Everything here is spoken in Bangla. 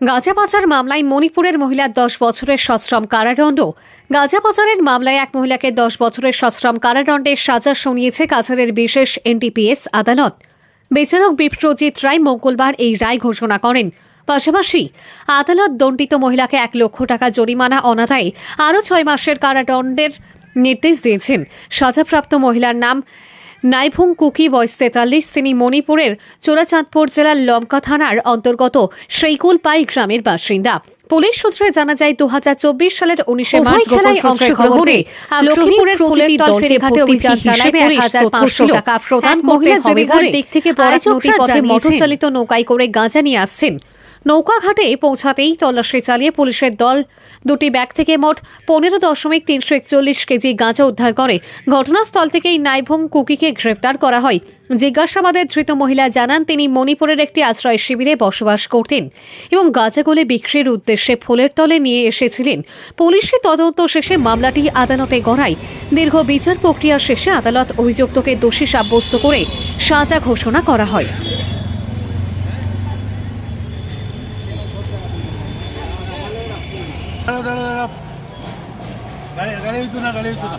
গাঁজা পাচার মামলায় মণিপুরের মহিলার দশ বছরের সশ্রম কারাদণ্ড। গাঁজা পাচারের মামলায় এক মহিলাকে দশ বছরের সশ্রম কারাদণ্ডের সাজা শুনিয়েছে কাছাড়ের বিশেষ এনটিপিএস আদালত। বিচারক বিপ্রজিৎ রায় মঙ্গলবার এই রায় ঘোষণা করেন। পাশাপাশি আদালত দণ্ডিত মহিলাকে এক লক্ষ টাকা জরিমানা অনাদায়ে আরও ছয় মাসের কারাদণ্ডের নির্দেশ দিয়েছেন। সাজাপ্রাপ্ত মহিলার নাম নাইভুং কুকি বয়স তেতাল্লিশ তিনি মণিপুরের চোরাচাঁদপুর জেলার লঙ্কা থানার অন্তর্গত শ্রীকুলপাই গ্রামের বাসিন্দা। পুলিশ সূত্রে জানা যায় দু হাজার চব্বিশ সালের উনিশে মার্চ খেলায় অংশগ্রহণে লক্ষ্মীপুরের প্রতিটি দলকে ঘাটে অভিযান চালায় এক হাজার পাঁচশো টাকা প্রদান করতে হবে দিক থেকে নদী পথে মোটর চালিত নৌকায় করে গাঁজা নিয়ে আসছেন। নৌকাঘাটে পৌঁছাতেই তল্লাশি চালিয়ে পুলিশের দল। দুটি ব্যাগ থেকে মোট পনেরো দশমিক তিনশো একচল্লিশ কেজি গাঁজা উদ্ধার করে। ঘটনাস্থল থেকেই নাইভং কুকিকে গ্রেপ্তার করা হয়। জিজ্ঞাসাবাদের ধৃত মহিলা জানান, তিনি মণিপুরের একটি আশ্রয় শিবিরে বসবাস করতেন এবং গাঁজাগুলি বিক্রির উদ্দেশ্যে ফুলের তলে নিয়ে এসেছিলেন। পুলিশি তদন্ত শেষে মামলাটি আদালতে গড়ায়। দীর্ঘ বিচার প্রক্রিয়া শেষে আদালত অভিযুক্তকে দোষী সাব্যস্ত করে সাজা ঘোষণা করা হয়। 誰誰誰誰誰言うとな誰言うとな